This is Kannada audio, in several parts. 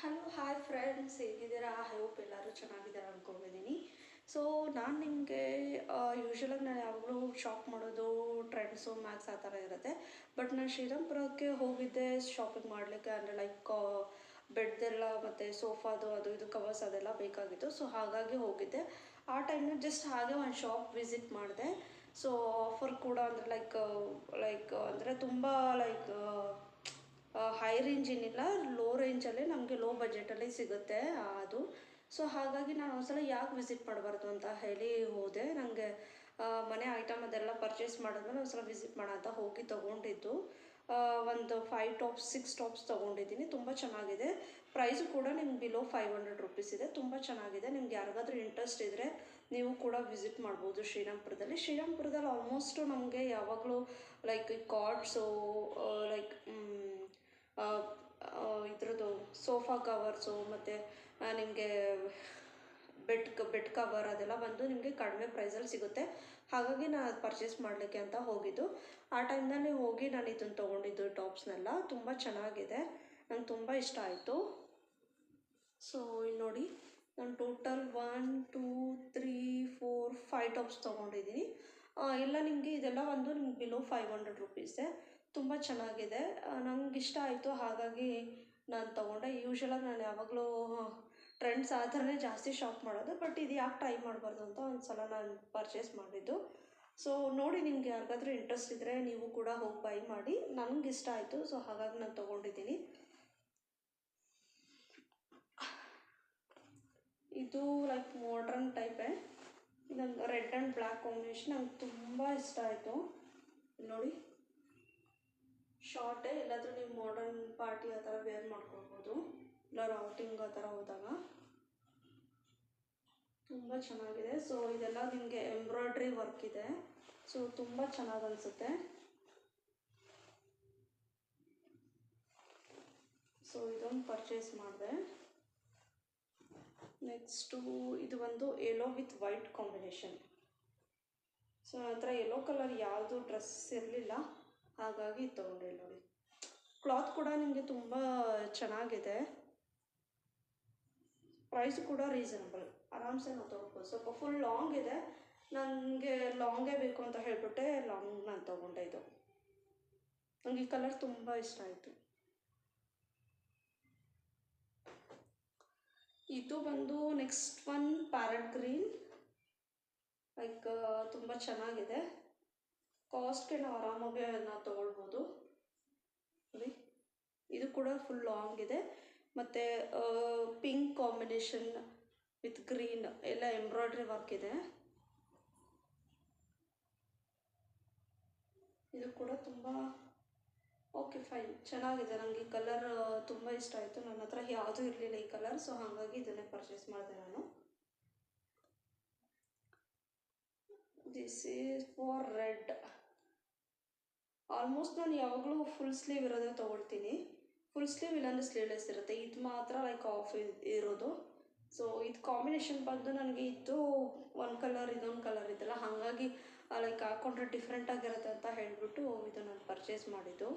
ಹಲೋ ಹಾಯ್ ಫ್ರೆಂಡ್ಸ್ ಹೇಗಿದ್ದೀರಾ? ಐ ಹೋಪ್ ಎಲ್ಲರೂ ಚೆನ್ನಾಗಿದ್ದಾರೆ ಅಂದ್ಕೊಂಡಿದ್ದೀನಿ ಸೊ ನಾನು ನಿಮಗೆ ಯೂಶ್ವಲಾಗಿ ನಾನು ಯಾವಾಗಲೂ ಶಾಪ್ ಮಾಡೋದು ಟ್ರೆಂಡ್ಸು ಮ್ಯಾಕ್ಸ್ ಆ ಥರ ಇರುತ್ತೆ. ಬಟ್ ನಾನು ಶ್ರೀರಾಮ್ಪುರಕ್ಕೆ ಹೋಗಿದ್ದೆ ಶಾಪಿಂಗ್ ಮಾಡಲಿಕ್ಕೆ. ಅಂದರೆ ಲೈಕ್ ಬೆಡ್ದೆಲ್ಲ ಮತ್ತು ಸೋಫಾದು ಅದು ಇದು ಕವರ್ಸ್ ಅದೆಲ್ಲ ಬೇಕಾಗಿತ್ತು. ಸೊ ಹಾಗಾಗಿ ಹೋಗಿದ್ದೆ. ಆ ಟೈಮ್ನ ಜಸ್ಟ್ ಹಾಗೆ ಒಂದು ಶಾಪ್ ವಿಸಿಟ್ ಮಾಡಿದೆ. ಸೊ ಆಫರ್ ಕೂಡ ಅಂದರೆ ಲೈಕ್ ಲೈಕ್ ಅಂದರೆ ತುಂಬ ಲೈಕ್ ಹೈ ರೇಂಜ್ ಏನಿಲ್ಲ ಲೋ ರೇಂಜಲ್ಲೇ ನಮಗೆ ಲೋ ಬಜೆಟಲ್ಲಿ ಸಿಗುತ್ತೆ ಅದು. ಸೊ ಹಾಗಾಗಿ ನಾನು ಒಂದ್ಸಲ ಯಾಕೆ ವಿಸಿಟ್ ಮಾಡಬಾರ್ದು ಅಂತ ಹೇಳಿ ಹೋದೆ. ನನಗೆ ಮನೆ ಐಟಮ್ ಅದೆಲ್ಲ ಪರ್ಚೇಸ್ ಮಾಡಿದ್ಮೇಲೆ ಒಂದ್ಸಲ ವಿಸಿಟ್ ಮಾಡೋಣ ಅಂತ ಹೋಗಿ ತೊಗೊಂಡಿದ್ದು. ಒಂದು ಫೈವ್ ಟಾಪ್ಸ್ ಸಿಕ್ಸ್ ಟಾಪ್ಸ್ ತೊಗೊಂಡಿದ್ದೀನಿ. ತುಂಬ ಚೆನ್ನಾಗಿದೆ. ಪ್ರೈಸು ಕೂಡ ನಿಮ್ಗೆ ಬಿಲೋ ಫೈವ್ ಹಂಡ್ರೆಡ್ ರುಪೀಸ್ ಇದೆ. ತುಂಬ ಚೆನ್ನಾಗಿದೆ. ನಿಮ್ಗೆ ಯಾರಿಗಾದ್ರೂ ಇಂಟ್ರೆಸ್ಟ್ ಇದ್ದರೆ ನೀವು ಕೂಡ ವಿಸಿಟ್ ಮಾಡ್ಬೋದು ಶ್ರೀರಾಮ್ಪುರದಲ್ಲಿ. ಶ್ರೀರಾಮ್ಪುರದಲ್ಲಿ ಆಲ್ಮೋಸ್ಟು ನಮಗೆ ಯಾವಾಗಲೂ ಲೈಕ್ ಕಾರ್ಡ್ಸು ಲೈಕ್ ಇದ್ರದ್ದು ಸೋಫಾ ಕವರ್ಸು ಮತ್ತು ನಿಮಗೆ ಬೆಡ್ ಬೆಡ್ ಕವರ್ ಅದೆಲ್ಲ ಬಂದು ನಿಮಗೆ ಕಡಿಮೆ ಪ್ರೈಸಲ್ಲಿ ಸಿಗುತ್ತೆ. ಹಾಗಾಗಿ ನಾನು ಅದು ಪರ್ಚೇಸ್ ಮಾಡಲಿಕ್ಕೆ ಅಂತ ಹೋಗಿದ್ದು. ಆ ಟೈಮ್ನಲ್ಲಿ ಹೋಗಿ ನಾನು ಇದನ್ನು ತೊಗೊಂಡಿದ್ದು ಟಾಪ್ಸ್ನೆಲ್ಲ. ತುಂಬ ಚೆನ್ನಾಗಿದೆ. ನಂಗೆ ತುಂಬ ಇಷ್ಟ ಆಯಿತು. ಸೊ ಇಲ್ಲಿ ನೋಡಿ. ನಾನು total one two three four five tops ತೊಗೊಂಡಿದ್ದೀನಿ. ಎಲ್ಲ ನಿಮಗೆ ಇದೆಲ್ಲ ಒಂದು ನಿಮ್ಗೆ ಬಿಲೋ ಫೈವ್ ಹಂಡ್ರೆಡ್ ರುಪೀಸೆ ತುಂಬ ಚೆನ್ನಾಗಿದೆ. ನಂಗೆ ಇಷ್ಟ ಆಯಿತು. ಹಾಗಾಗಿ ನಾನು ತೊಗೊಂಡೆ. ಯೂಶ್ವಲಾಗಿ ನಾನು ಯಾವಾಗಲೂ ಟ್ರೆಂಡ್ಸ್ ಆ ಥರನೇ ಜಾಸ್ತಿ ಶಾಪ್ ಮಾಡೋದು. ಬಟ್ ಇದು ಯಾಕೆ ಟ್ರೈ ಮಾಡಬಾರ್ದು ಅಂತ ಒಂದು ಸಲ ನಾನು ಪರ್ಚೇಸ್ ಮಾಡಿದ್ದು. ಸೊ ನೋಡಿ ನಿಮ್ಗೆ ಯಾರಿಗಾದ್ರೂ ಇಂಟ್ರೆಸ್ಟ್ ಇದ್ದರೆ ನೀವು ಕೂಡ ಹೋಗಿ ಬೈ ಮಾಡಿ. ನನಗೆ ಇಷ್ಟ ಆಯಿತು. ಸೊ ಹಾಗಾಗಿ ನಾನು ತೊಗೊಂಡಿದ್ದೀನಿ. ಇದು ಲೈಕ್ ಮಾಡ್ರನ್ ಟೈಪೇ ನಂಗೆ ರೆಡ್ ಆ್ಯಂಡ್ ಬ್ಲ್ಯಾಕ್ ಕಾಂಬಿನೇಷನ್ ನಂಗೆ ತುಂಬ ಇಷ್ಟ ಆಯಿತು. ನೋಡಿ. ಶಾರ್ಟೇ ಎಲ್ಲಾದರೂ ನೀವು ಮಾಡರ್ನ್ ಪಾರ್ಟಿ ಆ ಥರ ವೇರ್ ಮಾಡ್ಕೊಳ್ಬೋದು. ಇಲ್ಲ ಔಟಿಂಗ್ ಆ ಥರ ಹೋದಾಗ. ತುಂಬ ಚೆನ್ನಾಗಿದೆ. ಸೊ ಇದೆಲ್ಲ ನಿಮಗೆ ಎಂಬ್ರಾಯ್ಡ್ರಿ ವರ್ಕ್ ಇದೆ. ಸೊ ತುಂಬ ಚೆನ್ನಾಗಿ ಅನಿಸುತ್ತೆ. ಸೊ ಇದೊಂದು ಪರ್ಚೇಸ್ ಮಾಡಿದೆ. ನೆಕ್ಸ್ಟು ಇದು ಒಂದು yellow with white combination so ನನ್ನ ಹತ್ರ ಯೆಲ್ಲೋ ಕಲರ್ ಯಾವುದು ಡ್ರೆಸ್ ಇರಲಿಲ್ಲ. ಹಾಗಾಗಿ ತೊಗೊಂಡೆ ನೋಡಿ. ಕ್ಲಾತ್ ಕೂಡ ನಿಮಗೆ ತುಂಬ ಚೆನ್ನಾಗಿದೆ. ಪ್ರೈಸ್ ಕೂಡ ರೀಸನಬಲ್ ಆರಾಮ್ಸೆ ನಾವು ತೊಗೊಬೋದು. ಸ್ವಲ್ಪ ಫುಲ್ ಲಾಂಗ್ ಇದೆ. ನನಗೆ ಲಾಂಗೇ ಬೇಕು ಅಂತ ಹೇಳಿಬಿಟ್ಟೆ ಲಾಂಗ್ ನಾನು ತೊಗೊಂಡೆ ಇದು. ನನಗೆ ಈ ಕಲರ್ ತುಂಬ ಇಷ್ಟ ಆಯಿತು. ಇದು ಬಂದು next one parrot green like ತುಂಬ ಚೆನ್ನಾಗಿದೆ. ಕಾಸ್ಟ್ಗೆ ನಾವು ಆರಾಮಾಗಿ ಅದನ್ನ ತೊಗೊಳ್ಬೋದು. ನೋಡಿ, ಇದು ಕೂಡ ಫುಲ್ ಲಾಂಗ್ ಇದೆ. ಮತ್ತು ಪಿಂಕ್ ಕಾಂಬಿನೇಷನ್ ವಿತ್ ಗ್ರೀನ್ ಎಲ್ಲ ಎಂಬ್ರಾಯ್ಡ್ರಿ ವರ್ಕ್ ಇದೆ. ಇದು ಕೂಡ ತುಂಬ ಓಕೆ ಫೈನ್ ಚೆನ್ನಾಗಿದೆ. ನನಗೆ ಈ ಕಲರ್ ತುಂಬ ಇಷ್ಟ ಆಯಿತು. ನನ್ನ ಹತ್ರ ಯಾವುದೂ ಇರಲಿಲ್ಲ ಈ ಕಲರ್ ಸೊ ಹಾಗಾಗಿ ಇದನ್ನೇ ಪರ್ಚೇಸ್ ಮಾಡಿದೆ ನಾನು. This is for red almost ನಾನು ಯಾವಾಗಲೂ ಫುಲ್ ಸ್ಲೀವ್ ಇರೋದೇ ತೊಗೊಳ್ತೀನಿ. ಫುಲ್ ಸ್ಲೀವ್ ಇಲ್ಲಾಂದರೆ ಸ್ಲೀವ್ಲೆಸ್ ಇರುತ್ತೆ. ಇದು ಮಾತ್ರ ಲೈಕ್ ಆಫ್ ಇರೋದು. ಸೊ ಇದು ಕಾಂಬಿನೇಷನ್ ಬಂದು ನನಗೆ ಇದು ಒಂದು ಕಲರ್ ಇದೊಂದು ಕಲರ್ ಇದೆಲ್ಲ ಹಾಗಾಗಿ ಲೈಕ್ ಹಾಕ್ಕೊಂಡ್ರೆ ಡಿಫ್ರೆಂಟ್ ಆಗಿರುತ್ತೆ ಅಂತ ಹೇಳಿಬಿಟ್ಟು ಇದು ನಾನು ಪರ್ಚೇಸ್ ಮಾಡಿದ್ದು.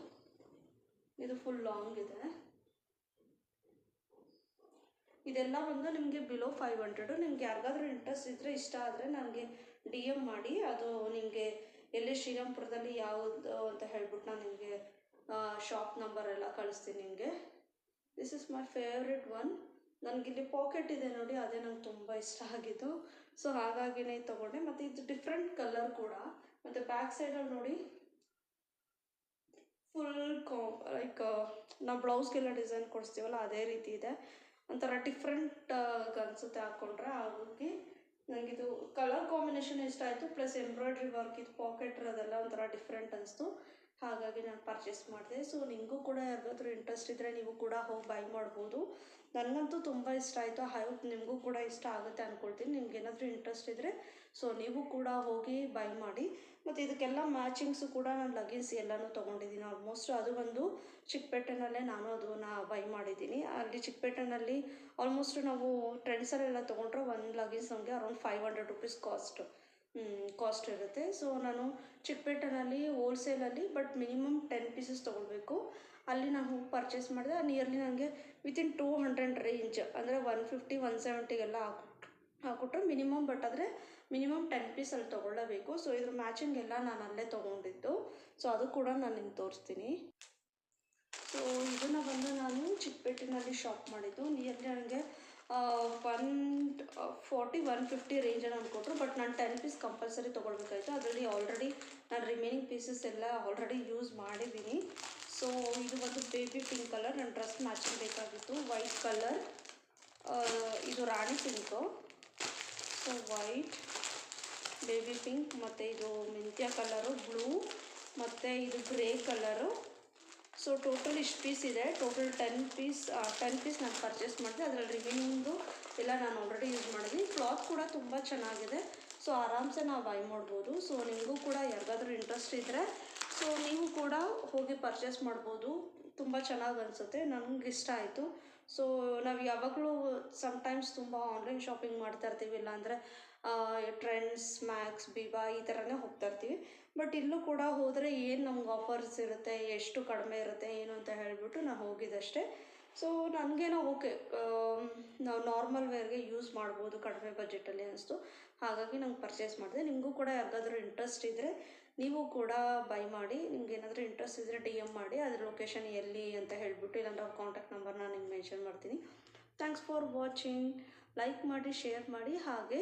ಇದು ಫುಲ್ ಲಾಂಗ್ ಇದೆ. ಇದೆಲ್ಲ ಬಂದು ನಿಮಗೆ ಬಿಲೋ ಫೈವ್ ಹಂಡ್ರೆಡು ನಿಮ್ಗೆ ಯಾರಿಗಾದ್ರೂ ಇಂಟ್ರೆಸ್ಟ್ ಇದ್ದರೆ ಇಷ್ಟ ಆದರೆ ನನಗೆ ಡಿ ಎಂ ಮಾಡಿ ಅದು ನಿಮಗೆ ಎಲ್ಲಿ ಶ್ರೀರಾಮ್ಪುರದಲ್ಲಿ ಯಾವುದು ಅಂತ ಹೇಳ್ಬಿಟ್ಟು ನಾನು ನಿಮಗೆ ಶಾಪ್ ನಂಬರ್ ಎಲ್ಲ ಕಳಿಸ್ತೀನಿ ನಿಮಗೆ. This is my favourite one ನನಗಿಲ್ಲಿ pocket ಇದೆ ನೋಡಿ, ಅದೇ ನಂಗೆ ತುಂಬ ಇಷ್ಟ ಆಗಿದ್ದು. ಸೊ ಹಾಗಾಗಿನೇ ತೊಗೊಂಡೆ. ಮತ್ತು ಇದು ಡಿಫ್ರೆಂಟ್ ಕಲರ್ ಕೂಡ. ಮತ್ತು ಬ್ಯಾಕ್ ಸೈಡಲ್ಲಿ ನೋಡಿ ಫುಲ್ ಕಾ ಲೈಕ್ ನಾವು ಬ್ಲೌಸ್ಗೆಲ್ಲ ಡಿಸೈನ್ ಕೊಡಿಸ್ತೀವಲ್ಲ, ಅದೇ ರೀತಿ ಇದೆ. ಒಂಥರ ಡಿಫ್ರೆಂಟ್ ಅನಿಸುತ್ತೆ ಹಾಕ್ಕೊಂಡ್ರೆ ಹಾಗಾಗಿ ನನಗಿದು ಕಲರ್ ಕಾಂಬಿನೇಷನ್ ಇಷ್ಟ ಆಯಿತು ಪ್ಲಸ್ ಎಂಬ್ರಾಯ್ಡ್ರಿ ವರ್ಕ್ ಇದು ಪಾಕೆಟ್ ಇರೋದೆಲ್ಲ ಒಂಥರ ಡಿಫ್ರೆಂಟ್ ಅನಿಸ್ತು. ಹಾಗಾಗಿ ನಾನು ಪರ್ಚೇಸ್ ಮಾಡಿದೆ. ಸೊ ನಿಮಗೂ ಕೂಡ ಯಾರಿಗಾದ್ರೂ ಇಂಟ್ರೆಸ್ಟ್ ಇದ್ದರೆ ನೀವು ಕೂಡ ಹೋಗಿ ಬೈ ಮಾಡ್ಬೋದು. ನನಗಂತೂ ತುಂಬ ಇಷ್ಟ ಆಯಿತು. ಐ ಹೋಪ್ ನಿಮಗೂ ಕೂಡ ಇಷ್ಟ ಆಗುತ್ತೆ ಅಂದ್ಕೊಳ್ತೀನಿ ನಿಮ್ಗೆ ಏನಾದರೂ ಇಂಟ್ರೆಸ್ಟ್ ಇದ್ದರೆ ಸೊ ನೀವು ಕೂಡ ಹೋಗಿ ಬೈ ಮಾಡಿ. ಮತ್ತು ಇದಕ್ಕೆಲ್ಲ ಮ್ಯಾಚಿಂಗ್ಸು ಕೂಡ ನಾನು ಲಗೇಜ್ ಎಲ್ಲನೂ ತೊಗೊಂಡಿದ್ದೀನಿ ಆಲ್ಮೋಸ್ಟ್ ಅದು ಒಂದು ಚಿಕ್ಕಪೇಟೆನಲ್ಲೇ ನಾನು ಅದನ್ನ ಬೈ ಮಾಡಿದ್ದೀನಿ ಅಲ್ಲಿ ಚಿಕ್ಕಪೇಟೆನಲ್ಲಿ ಆಲ್ಮೋಸ್ಟ್ ನಾವು ಟ್ರೆಂಡ್ಸಲ್ಲೆಲ್ಲ ತೊಗೊಂಡ್ರೆ ಒಂದು ಲಗೇಜ್ ನಮಗೆ around five hundred rupees cost cost ಇರುತ್ತೆ. ಸೊ ನಾನು ಚಿಕ್ಕಪೇಟೆನಲ್ಲಿ ಹೋಲ್ಸೇಲಲ್ಲಿ ಬಟ್ ಮಿನಿಮಮ್ ಟೆನ್ ಪೀಸಸ್ ತೊಗೊಳ್ಬೇಕು. ಅಲ್ಲಿ ನಾನು ಹೋಗಿ ಪರ್ಚೇಸ್ ಮಾಡಿದೆ. ನಿಯರ್ಲಿ ನನಗೆ ವಿತಿನ್ ಟೂ ಹಂಡ್ರೆಡ್ ರೇಂಜ್ ಅಂದರೆ ಒನ್ ಫಿಫ್ಟಿ ಒನ್ ಸೆವೆಂಟಿಗೆಲ್ಲ ಹಾಕಿ ಹಾಕ್ಬಿಟ್ರೆ ಮಿನಿಮಮ್ ಬಟ್ ಆದರೆ ಮಿನಿಮಮ್ ಟೆನ್ ಪೀಸ್ ಅಲ್ಲಿ ತೊಗೊಳ್ಳಬೇಕು. ಸೊ ಇದ್ರ ಮ್ಯಾಚಿಂಗ್ ಎಲ್ಲ ನಾನು ಅಲ್ಲೇ ತೊಗೊಂಡಿದ್ದು. ಸೊ ಅದು ಕೂಡ ನಾನು ನಿಮ್ಗೆ ತೋರಿಸ್ತೀನಿ. ಸೊ ಇದನ್ನು ಬಂದು ನಾನು ಚಿಕ್ಕಪೇಟೆನಲ್ಲಿ ಶಾಪ್ ಮಾಡಿದ್ದು. ನಿಯರ್ಲಿ ನನಗೆ ಒನ್ ಫೋರ್ಟಿ ಒನ್ ಫಿಫ್ಟಿ ರೇಂಜಲ್ಲಿ ಅಂದ್ಕೊಟ್ರು ಬಟ್ ನಾನು ಟೆನ್ ಪೀಸ್ ಕಂಪಲ್ಸರಿ ತೊಗೊಳ್ಬೇಕಾಯಿತು. ಅದರಲ್ಲಿ ಆಲ್ರೆಡಿ ನಾನು ರಿಮೈನಿಂಗ್ ಪೀಸಸ್ ಎಲ್ಲ ಆಲ್ರೆಡಿ ಯೂಸ್ ಮಾಡಿದ್ದೀನಿ ಸೊ ಇದು ಒಂದು ಬೇಬಿ ಪಿಂಕ್ ಕಲರ್ ನನ್ನ ಡ್ರೆಸ್ ಮ್ಯಾಚಿಂಗ್ ಬೇಕಾಗಿತ್ತು. ವೈಟ್ ಕಲರ್ ಇದು rani pink so white baby pink ಮತ್ತು ಇದು ಮೆಂತ್ಯ ಕಲರು ಬ್ಲೂ ಮತ್ತು ಇದು ಗ್ರೇ ಕಲರು ಸೊ ಟೋಟಲ್ ಇಷ್ಟು ಪೀಸ್ ಇದೆ. Total ten piece ten piece ನಾನು ಪರ್ಚೇಸ್ ಮಾಡಿದೆ. ಅದರಲ್ಲಿ ರಿಮೈನಿಂಗು ಎಲ್ಲ ನಾನು ಆಲ್ರೆಡಿ ಯೂಸ್ ಮಾಡಿದ್ದೀನಿ ಕ್ಲಾತ್ ಕೂಡ ತುಂಬ ಚೆನ್ನಾಗಿದೆ. ಸೊ ಆರಾಮ್ಸೆ ನಾವು ಬೈ ಮಾಡ್ಬೋದು. ಸೊ ನಿಮಗೂ ಕೂಡ ಯಾರಿಗಾದ್ರೂ ಇಂಟ್ರೆಸ್ಟ್ ಇದ್ದರೆ ಸೊ ನೀವು ಕೂಡ ಹೋಗಿ ಪರ್ಚೇಸ್ ಮಾಡ್ಬೋದು. ತುಂಬ ಚೆನ್ನಾಗಿ ಅನಿಸುತ್ತೆ. ನನಗೆ ಇಷ್ಟ ಆಯಿತು. ಸೊ ನಾವು ಯಾವಾಗಲೂ ಸಮ್ಟೈಮ್ಸ್ ತುಂಬ ಆನ್ಲೈನ್ ಶಾಪಿಂಗ್ ಮಾಡ್ತಾ ಇರ್ತೀವಿ. ಇಲ್ಲಾಂದರೆ ಟ್ರೆಂಡ್ಸ್ ಮ್ಯಾಕ್ಸ್ ಬಿಬಾ ಈ ಥರನೇ ಹೋಗ್ತಾ ಇರ್ತೀವಿ. ಬಟ್ ಇಲ್ಲೂ ಕೂಡ ಹೋದರೆ ಏನು ನಮ್ಗೆ ಆಫರ್ಸ್ ಇರುತ್ತೆ, ಎಷ್ಟು ಕಡಿಮೆ ಇರುತ್ತೆ, ಏನು ಅಂತ ಹೇಳಿಬಿಟ್ಟು ನಾನು ಹೋಗಿದ್ದಷ್ಟೇ. ಸೊ ನನಗೇನೋ ಓಕೆ ನಾವು ನಾರ್ಮಲ್ ವೇರ್ಗೆ ಯೂಸ್ ಮಾಡ್ಬೋದು, ಕಡಿಮೆ ಬಜೆಟಲ್ಲಿ ಅನಿಸ್ತು. ಹಾಗಾಗಿ ನಂಗೆ ಪರ್ಚೇಸ್ ಮಾಡಿದೆ. ನಿಮಗೂ ಕೂಡ ಯಾರಿಗಾದ್ರೂ ಇಂಟ್ರೆಸ್ಟ್ ಇದ್ದರೆ ನೀವು ಕೂಡ ಬೈ ಮಾಡಿ, ನಿಮ್ಗೆ ಏನಾದರೂ ಇಂಟ್ರೆಸ್ಟ್ ಇದ್ದರೆ ಡಿ ಎಂ ಮಾಡಿ, ಅದ್ರ ಲೊಕೇಶನ್ ಎಲ್ಲಿ ಅಂತ ಹೇಳಿಬಿಟ್ಟು ಇಲ್ಲಾಂದ್ರೆ ಅವ್ರ ಕಾಂಟ್ಯಾಕ್ಟ್ ನಂಬರ್ನ ನಿಮ್ಗೆ ಮೆನ್ಷನ್ ಮಾಡ್ತೀನಿ. ಥ್ಯಾಂಕ್ಸ್ ಫಾರ್ ವಾಚಿಂಗ್ ಲೈಕ್ ಮಾಡಿ ಶೇರ್ ಮಾಡಿ, ಹಾಗೆ